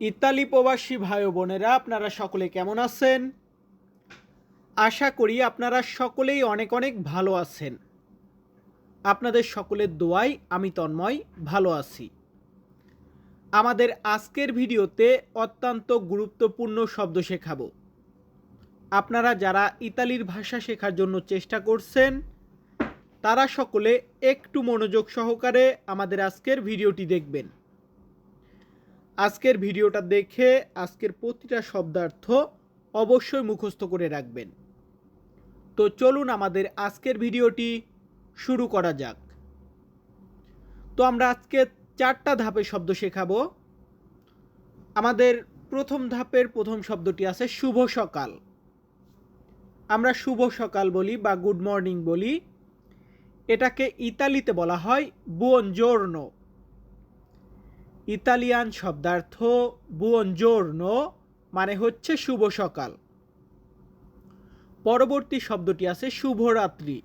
Italy প্রবাসী ভাই বোনেরা, আপনারা সকলে কেমন আছেন? আশা করি আপনারা সকলেই অনেক অনেক ভালো আছেন। আপনাদের সকলের দোয়াই আমি তন্ময়, ভালো আছি। আমাদের আজকের ভিডিওতে অত্যন্ত গুরুত্বপূর্ণ শব্দ শেখাবো। আপনারা যারা ইতালির ভাষা শেখার জন্য চেষ্টা করছেন, তারা সকলে একটু মনোযোগ সহকারে আমাদের আজকের ভিডিওটি দেখবেন। আজকের ভিডিওটা দেখে আজকের প্রতিটা শব্দার্থ অবশ্যই মুখস্থ করে রাখবেন। তো চলুন আমাদের আজকের ভিডিওটি শুরু করা যাক। তো আমরা আজকে চারটা ধাপে শব্দ শেখাবো। আমাদের প্রথম ধাপের প্রথম শব্দটি আছে শুভ সকাল। আমরা শুভ সকাল বলি বা গুড মর্নিং বলি। এটাকে ইতালিতে বলা হয় বুয়নজোর্নো ইতালিয়ান শব্দার্থ বুয়নজোর্নো মানে হচ্ছে শুভ সকাল। পরবর্তী শব্দটি আছে শুভরাত্রি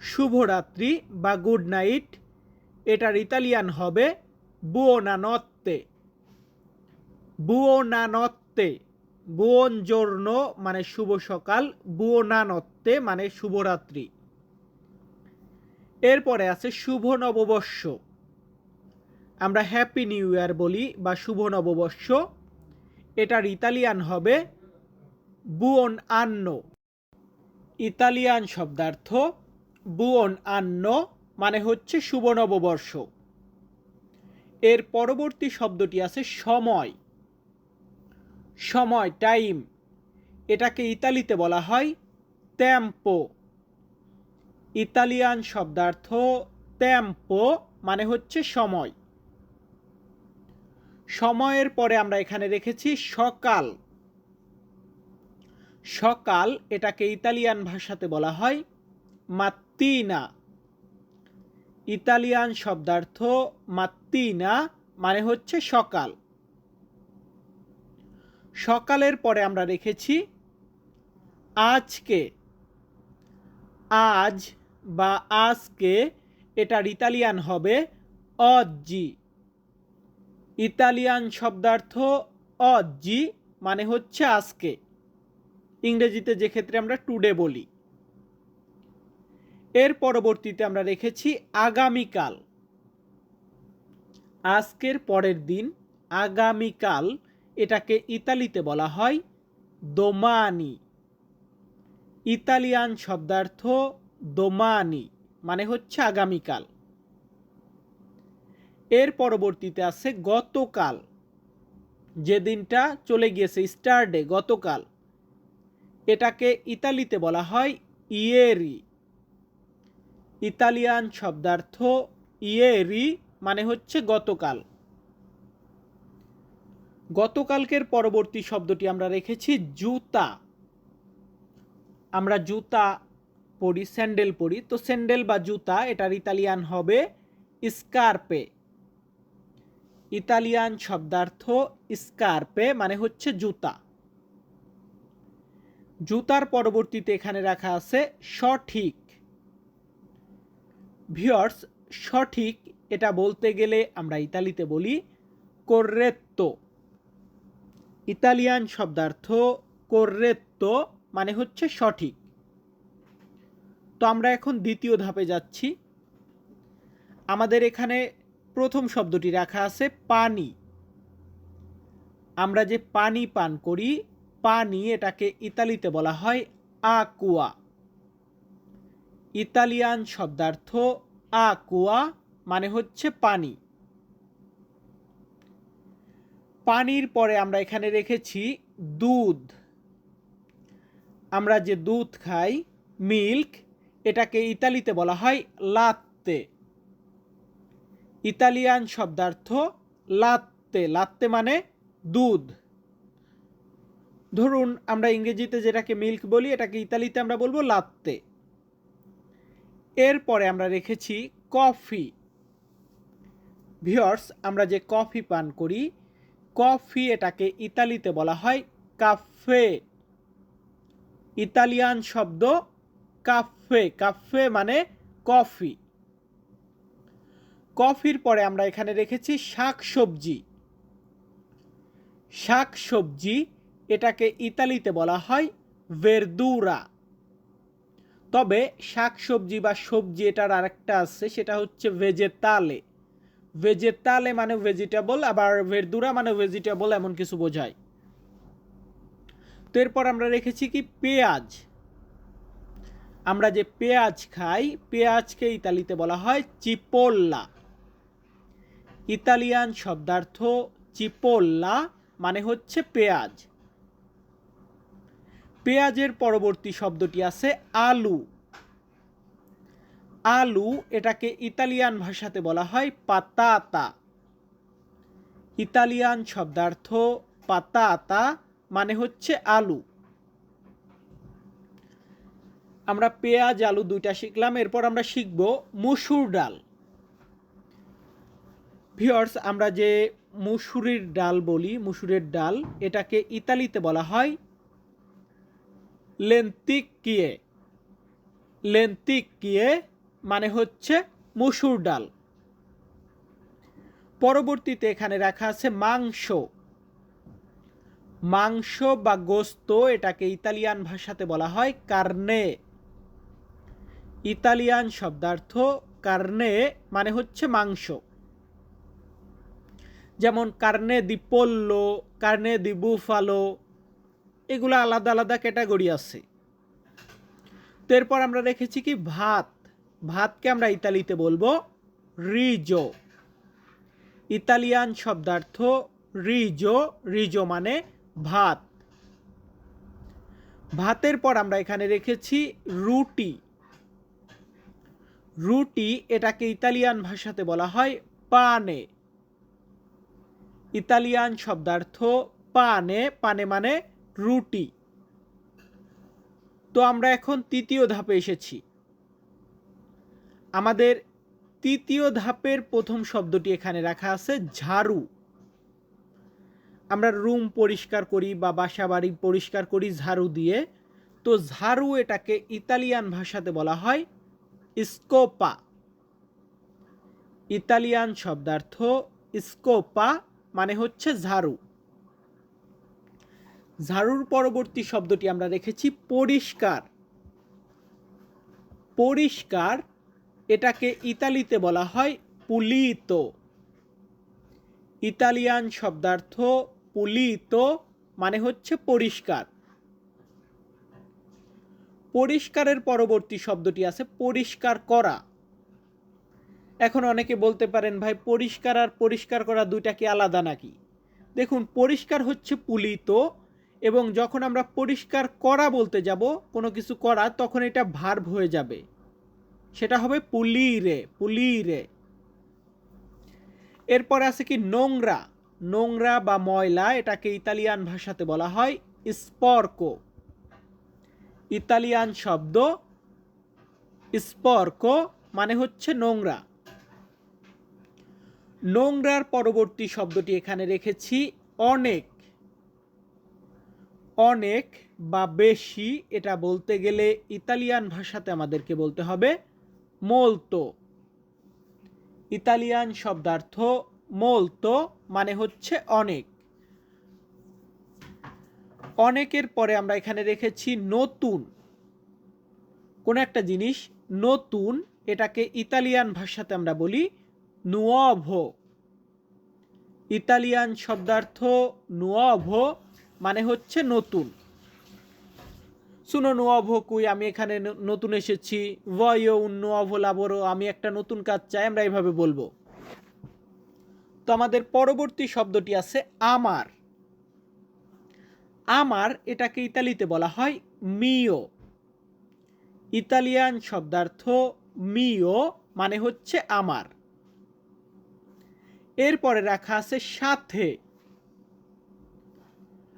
শুভরাত্রি বা গুড নাইট এটার ইতালিয়ান হবে বুয়োনানত্তে বুয়োনানত্তে বুয়নজোর্নো মানে শুভ সকাল বুয়োনানত্তে মানে শুভরাত্রি। এরপরে আছে শুভ নববর্ষ আমরা হ্যাপি নিউ ইয়ার বলি বা শুভ নববর্ষ। এটার ইতালিয়ান হবে বুয়ন আন্ন। ইতালিয়ান শব্দার্থ বুয়ন আন্ন মানে হচ্ছে শুভ নববর্ষ। এর পরবর্তী শব্দটি আছে সময়। সময় টাইম এটাকে ইতালিতে বলা হয় ত্যাম্পো ইতালিয়ান শব্দার্থ ত্যাম্পো মানে হচ্ছে সময়। সময়ের পরে আমরা এখানে রেখেছি সকাল। সকাল এটাকে ইতালিয়ান ভাষাতে বলা হয় মাত্তিনা। ইতালিয়ান শব্দার্থ মাত্তিনা মানে হচ্ছে সকাল। সকালের পরে আমরা রেখেছি আজকে। আজ বা আজকে এটার ইতালিয়ান হবে অজ্জি। ইতালিয়ান শব্দার্থ অজ্জি মানে হচ্ছে আজকে। ইংরেজিতে যে ক্ষেত্রে আমরা টুডে বলি। এর পরবর্তীতে আমরা রেখেছি আগামীকাল। আজকের পরের দিন আগামীকাল এটাকে ইতালিতে বলা হয় দোমানি। ইতালিয়ান শব্দার্থ দোমানি মানে হচ্ছে আগামীকাল। এর পরবর্তীতে আছে গতকাল। যে দিনটা চলে গিয়েছে স্টারডে গতকাল। এটাকে ইতালিতে বলা হয় ইয়েরি। ইতালিয়ান শব্দার্থ ইয়েরি মানে হচ্ছে গতকাল। গতকালকের পরবর্তী শব্দটি আমরা রেখেছি জুতা। আমরা জুতা পরি, স্যান্ডেল পরি। তো স্যান্ডেল বা জুতা, এটার ইতালিয়ান হবে স্কার্পে। ইতালিয়ান শব্দার্থ স্কার্পে মানে হচ্ছে জুতা। জুতার পরবর্তীতে এখানে রাখা আছে সঠিক। ভিওর্স সঠিক এটা বলতে গেলে আমরা ইতালিতে বলি কোর্রেত্তো ইতালিয়ান শব্দার্থ কোর্রেত্তো মানে হচ্ছে সঠিক। তো আমরা এখন দ্বিতীয় ধাপে যাচ্ছি। আমাদের এখানে প্রথম শব্দটি রাখা আছে পানি। আমরা যে পানি পান করি, পানি এটাকে ইতালিতে বলা হয় আকুয়া। ইতালিয়ান শব্দার্থ আকুয়া মানে হচ্ছে পানি। পানির পরে আমরা এখানে রেখেছি দুধ। আমরা যে দুধ খাই, মিল্ক, এটাকে ইতালিতে বলা হয় লাত্তে। ইতালিয়ান শব্দার্থ লাত্তে। লাত্তে মানে দুধ। ধরুন আমরা ইংরেজিতে যেটাকে মিল্ক বলি, এটাকে ইতালিতে আমরা বলব লাত্তে। এরপরে আমরা রেখেছি কফি। ভিওর্স আমরা যে কফি পান করি, কফি এটাকে ইতালিতে বলা হয় কাফে। ইতালিয়ান শব্দ কাফে। কাফে মানে কফি। কফির পরে আমরা এখানে রেখেছি শাক সবজি শাক সবজি এটাকে ইতালিতে বলা হয় ভেরদুরা তবে শাক সবজি বা সবজি এটার আরেকটা আছে, সেটা হচ্ছে ভেজেতালে ভেজেতালে মানে ভেজিটেবল আবার ভেরদুরা মানে ভেজিটেবল এমন কিছু বোঝায়। তো এরপর আমরা রেখেছি কি পেঁয়াজ। আমরা যে পেঁয়াজ খাই, পেঁয়াজকে ইতালিতে বলা হয় চিপোল্লা ইতালিয়ান শব্দার্থ চিপোল্লা মানে হচ্ছে পেঁয়াজ। পেঁয়াজের পরবর্তী শব্দটি আছে আলু আলু এটাকে ইতালিয়ান ভাষাতে বলা হয় পাতাতা ইতালিয়ান শব্দার্থ পাতাতা মানে হচ্ছে আলু। আমরা পেঁয়াজ, আলু দুইটা শিখলাম, এরপর আমরা শিখব মুসুর ডাল। ভিওর্স আমরা যে মুসুরির ডাল বলি, মুসুরের ডাল, এটাকে ইতালিতে বলা হয় লেন্তিকিয়ে লেন্তিকিয়ে মানে হচ্ছে মুসুর ডাল। পরবর্তীতে এখানে রাখা আছে মাংস। মাংস বা গোস্ত এটাকে ইতালিয়ান ভাষাতে বলা হয় কার্নে। ইতালিয়ান শব্দার্থ কার্নে মানে হচ্ছে মাংস। যেমন কার্নে দি পোল্লো, কার্নে দি বুফালো, এগুলো আলাদা আলাদা ক্যাটাগরি আছে। তো এরপর আমরা রেখেছি কি ভাত। ভাতকে আমরা ইতালিতে বলব রিজো। ইতালিয়ান শব্দার্থ রিজো রিজো মানে ভাত। ভাতের পর আমরা এখানে রেখেছি রুটি। রুটি এটাকে ইতালিয়ান ভাষাতে বলা হয় পানে। ইতালিয়ান শব্দার্থ পানে পানে মানে রুটি। তো আমরা এখন তৃতীয় ধাপে এসেছি। আমাদের তৃতীয় ধাপের প্রথম শব্দটি এখানে রাখা আছে, ঝাড়ু। আমরা রুম পরিষ্কার করি বা বাসা বাড়ি পরিষ্কার করি ঝাড়ু দিয়ে। তো ঝাড়ু এটাকে ইতালিয়ান ভাষাতে বলা হয় স্কোপা। ইতালিয়ান শব্দার্থ স্কোপা মানে হচ্ছে ঝাড়ু। ঝাড়ুর পরবর্তী শব্দটি আমরা রেখেছি পরিষ্কার। পরিষ্কার এটাকে ইতালিতে বলা হয় পুলিত। ইতালিয়ান শব্দার্থ পুলিত মানে হচ্ছে পরিষ্কার। পরিষ্কারের পরবর্তী শব্দটি আছে পরিষ্কার করা। এখন অনেকে বলতে পারেন, ভাই, পরিষ্কার আর পরিষ্কার করা দুইটা কি আলাদা নাকি? দেখুন, পরিষ্কার হচ্ছে পুলিত এবং যখন আমরা পরিষ্কার করা বলতে যাব, কোনো কিছু করা, তখন এটা ভার্ব হয়ে যাবে। সেটা হবে পুলিরে পুলিরে। এরপর আছে কি নোংরা। নোংরা বা ময়লা, এটাকে ইতালিয়ান ভাষাতে বলা হয় স্পর্ক। ইতালিয়ান শব্দ স্পর্ক মানে হচ্ছে নোংরা। নোংরার পরবর্তী শব্দটি এখানে রেখেছি, অনেক। অনেক বা বেশি, এটা বলতে গেলে ইতালিয়ান ভাষাতে আমাদেরকে বলতে হবে মোলতো। ইতালিয়ান শব্দার্থ মোলতো মানে হচ্ছে অনেক। অনেকের পরে আমরা এখানে রেখেছি নতুন। কোন একটা জিনিস নতুন, এটাকে ইতালিয়ান ভাষাতে আমরা বলি নুয়াভো ইতালিয়ান শব্দার্থ নুয়াভো মানে হচ্ছে নতুন। শুনো নুয়াভো কুই আমি এখানে নতুন এসেছি। ভয় নুয়াভো লাভরো আমি একটা নতুন কাজ চাই, আমরা এইভাবে বলব। তো আমাদের পরবর্তী শব্দটি আছে আমার আমার এটাকে ইতালিতে বলা হয় মিও ইতালিয়ান শব্দার্থ মিও মানে হচ্ছে আমার এরপরে রাখা আছে সাথে।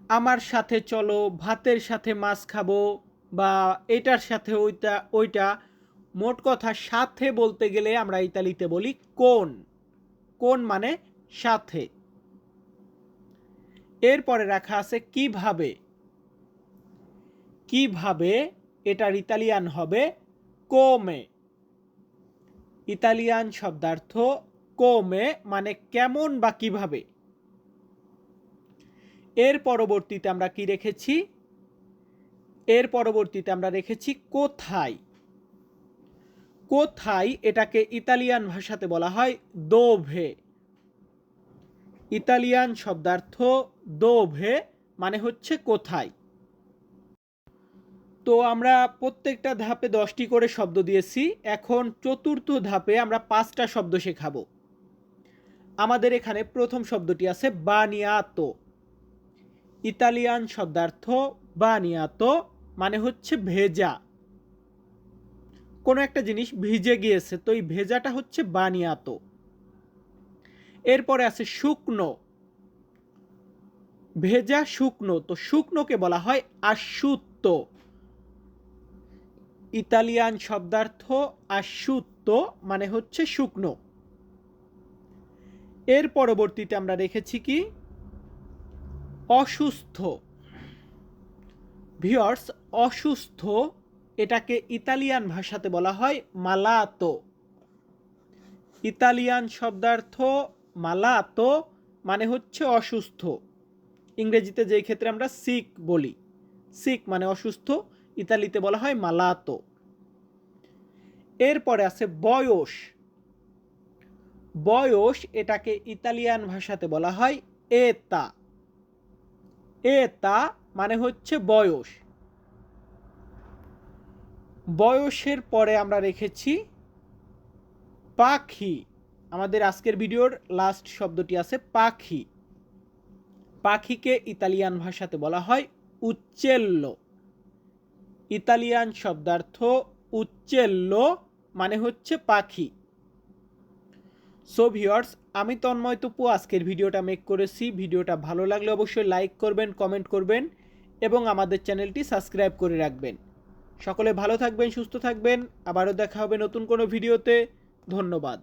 আমার সাথে চলো, ভাতের সাথে মাছ খাব, বা এটার সাথে ওইটা ওইটা। মোট কথা সাথে বলতে গেলে আমরা ইতালিতে বলি কোন। কোন মানে সাথে। এরপরে রাখা আছে কীভাবে। কীভাবে এটার ইতালিয়ান হবে কোমে। ইতালিয়ান শব্দার্থ কোমে মানে কেমন বা কীভাবে? এর পরবর্তীতে আমরা কি রেখেছি? এর পরবর্তীতে আমরা রেখেছি কোথায়? কোথায় এটাকে ইতালিয়ান ভাষাতে বলা হয় দোভে। ইতালিয়ান শব্দার্থ দোভে মানে হচ্ছে কোথায়? তো আমরা প্রত্যেকটা ধাপে দশটি করে শব্দ দিয়েছি। এখন চতুর্থ ধাপে আমরা পাঁচটা শব্দ শেখাবো। আমাদের এখানে প্রথম শব্দটি আছে বানিয়াতো। ইতালিয়ান শব্দার্থ বানিয়াতো মানে হচ্ছে ভেজা। কোনো একটা জিনিস ভিজে গিয়েছে, তো এই ভেজাটা হচ্ছে বানিয়াতো। এরপরে আছে শুকনো। ভেজা শুকনো, তো শুকনোকে বলা হয় আশুত্ত। ইতালিয়ান শব্দার্থ আশুত্ত মানে হচ্ছে শুকনো। এর পরবর্তীতে আমরা রেখেছি কি? অসুস্থ। ভিওর্স অসুস্থ, এটাকে ইতালিয়ান ভাষাতে বলা হয় মালাতো। ইতালিয়ান শব্দার্থ মালাতো মানে হচ্ছে অসুস্থ। ইংরেজিতে যেই ক্ষেত্রে আমরা সিক বলি। সিক মানে অসুস্থ, ইতালিতে বলা হয় মালাতো। এরপরে আছে বয়স। বয়স এটাকে ইতালিয়ান ভাষাতে বলা হয় এতা। এতা মানে হচ্ছে বয়স। বয়সের পরে আমরা রেখেছি পাখি। আমাদের আজকের ভিডিওর লাস্ট শব্দটি আছে পাখি। পাখিকে ইতালিয়ান ভাষাতে বলা হয় উচ্চেল্ল। ইতালিয়ান শব্দার্থ উচ্চেল্ল মানে হচ্ছে পাখি। সো ভিওয়ার্স আমি তন্ময় তপু আজকের ভিডিওটা মেক করেছি। ভিডিওটা ভালো লাগলে অবশ্যই লাইক করবেন কমেন্ট করবেন এবং আমাদের চ্যানেলটি সাবস্ক্রাইব করে রাখবেন। সকলে ভালো থাকবেন, সুস্থ থাকবেন। আবারও দেখা হবে নতুন কোনো ভিডিওতে। ধন্যবাদ।